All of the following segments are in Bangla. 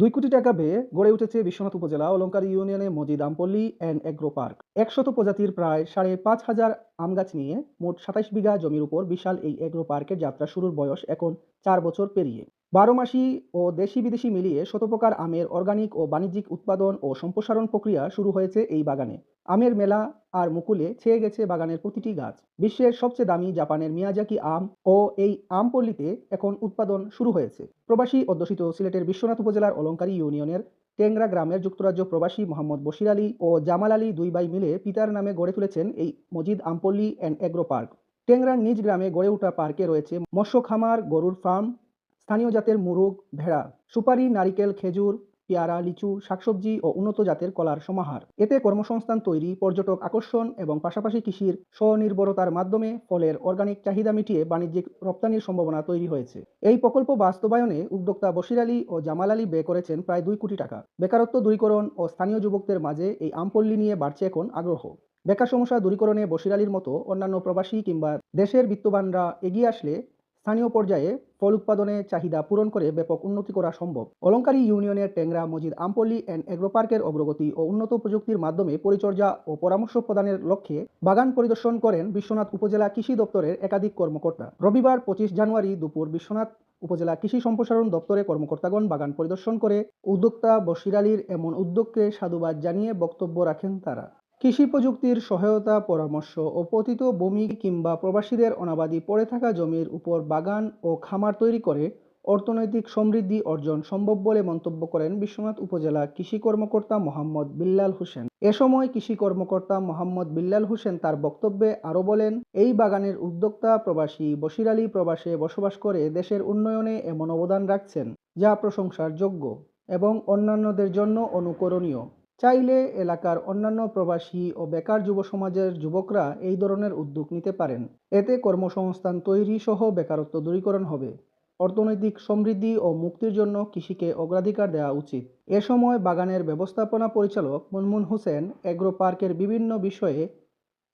দুই কোটি টাকা ব্যয়ে গড়ে উঠেছে বিশ্বনাথ উপজেলা অলঙ্কার ইউনিয়নে Majid Ampalli and agro park একশত প্রজাতির প্রায় সাড়ে পাঁচ হাজার আম গাছ নিয়ে মোট সাতাইশ বিঘা জমির উপর বিশাল এই এগ্রো পার্কের যাত্রা শুরুর বয়স এখন চার বছর পেরিয়ে। বারো মাসি ও দেশি বিদেশি মিলিয়ে শতপ্রকার আমের অর্গানিক ও বাণিজ্যিক উৎপাদন ও সম্প্রসারণ প্রক্রিয়া শুরু হয়েছে এই বাগানে। আমের মেলা আর মুকুলে ছেয়ে গেছে বাগানের প্রতিটি গাছ। বিশ্বের সবচেয়ে দামি জাপানের মিয়াজাকি আম ও এই আম পল্লীতে এখন উৎপাদন শুরু হয়েছে। প্রবাসী অধ্যুষিত সিলেটের বিশ্বনাথ উপজেলার অলঙ্কারী ইউনিয়নের টেংরা গ্রামের যুক্তরাজ্য প্রবাসী মোহাম্মদ বশির আলী ও জামাল আলী দুই ভাই মিলে পিতার নামে গড়ে তুলেছেন এই Majid Ampalli and agro park. টেংরার নিজ গ্রামে গড়ে ওঠা পার্কে রয়েছে মৎস্য খামার গরুর ফার্ম স্থানীয় জাতের মুরগ, ভেড়া, সুপারি, নারিকেল, খেজুর, পেয়ারা, লিচু, শাকসবজি ও উন্নত জাতের কলার সমাহার। এতে কর্মসংস্থান তৈরি, পর্যটক আকর্ষণ এবং পাশাপাশি কৃষির স্বনির্ভরতার মাধ্যমে ফলের অর্গানিক চাহিদা মিটিয়ে বাণিজ্যিক রপ্তানির সম্ভাবনা তৈরি হয়েছে। এই প্রকল্প বাস্তবায়নে উদ্যোক্তা বশির আলী ও জামাল আলী ব্যয় করেছেন প্রায় দুই কোটি টাকা। বেকারত্ব দূরীকরণ ও স্থানীয় যুবকদের মাঝে এই আমপল্লী নিয়ে বাড়ছে এখন আগ্রহ। বেকার সমস্যা দূরীকরণে বশির আলীর মতো অন্যান্য প্রবাসী কিংবা দেশের বিত্তবানরা এগিয়ে আসলে স্থানীয় পর্যায়ে ফল উৎপাদনে চাহিদা পূরণ করে ব্যাপক উন্নতি করা সম্ভব। অলঙ্কারী ইউনিয়নের টেংরা মজিদ আমপল্লী অ্যান্ড এগ্রো পার্কের অগ্রগতি ও উন্নত প্রযুক্তির মাধ্যমে পরিচর্যা ও পরামর্শ প্রদানের লক্ষ্যে বাগান পরিদর্শন করেন বিশ্বনাথ উপজেলা কৃষি দপ্তরের একাধিক কর্মকর্তা। রবিবার পঁচিশ জানুয়ারি দুপুর বিশ্বনাথ উপজেলা কৃষি সম্প্রসারণ দপ্তরে কর্মকর্তাগণ বাগান পরিদর্শন করে, উদ্যোক্তা বশির আলীর এমন উদ্যোগকে সাধুবাদ জানিয়ে বক্তব্য রাখেন তারা। কৃষি প্রযুক্তির সহায়তা, পরামর্শ ও পতিত ভূমি কিংবা প্রবাসীদের অনাবাদি পড়ে থাকা জমির উপর বাগান ও খামার তৈরি করে অর্থনৈতিক সমৃদ্ধি অর্জন সম্ভব বলে মন্তব্য করেন বিশ্বনাথ উপজেলা কৃষি কর্মকর্তা মোহাম্মদ বিল্লাল হোসেন। এ সময় কৃষি কর্মকর্তা মোহাম্মদ বিল্লাল হোসেন তার বক্তব্যে আরও বলেন, এই বাগানের উদ্যোক্তা প্রবাসী বশির আলী প্রবাসে বসবাস করে দেশের উন্নয়নে এমন অবদান রাখছেন যা প্রশংসার যোগ্য এবং অন্যান্যদের জন্য অনুকরণীয়। চাইলে এলাকার অন্যান্য প্রবাসী ও বেকার যুব সমাজের যুবকরা এই ধরনের উদ্যোগ নিতে পারেন। এতে কর্মসংস্থান তৈরি সহ বেকারত্ব দূরীকরণ হবে। অর্থনৈতিক সমৃদ্ধি ও মুক্তির জন্য কৃষিকে অগ্রাধিকার দেওয়া উচিত। এ সময় বাগানের ব্যবস্থাপনা পরিচালক মুনমুন হোসেন এগ্রো পার্কের বিভিন্ন বিষয়ে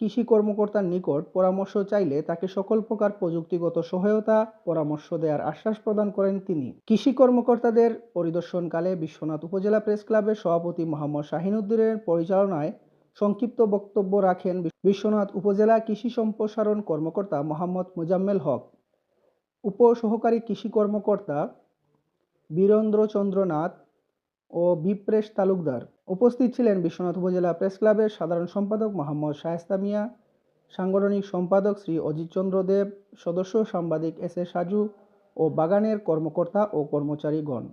কৃষি কর্মকর্তার নিকট পরামর্শ চাইলে তাকে সকল প্রকার প্রযুক্তিগত সহায়তা, পরামর্শ দেওয়ার আশ্বাস প্রদান করেন তিনি। কৃষি কর্মকর্তাদের পরিদর্শনকালে বিশ্বনাথ উপজেলা প্রেস ক্লাবের সভাপতি মোহাম্মদ শাহিনুদ্দিনের পরিচালনায় সংক্ষিপ্ত বক্তব্য রাখেন বিশ্বনাথ উপজেলা কৃষি সম্প্রসারণ কর্মকর্তা মোহাম্মদ মুজাম্মেল হক। উপসহকারী কৃষি কর্মকর্তা বীরেন্দ্রচন্দ্র নাথ ও বিপ্রেশ তালুকদার। উপস্থিত ছিলেন বিশ্বনাথ উপজেলা প্রেস ক্লাবের সাধারণ সম্পাদক মোহাম্মদ শায়েস্তা মিয়া, সাংগঠনিক সম্পাদক শ্রী অজিত চন্দ্র দেব, সদস্য সাংবাদিক এস এ সাজু ও বাগানের কর্মকর্তা ও কর্মচারীগণ।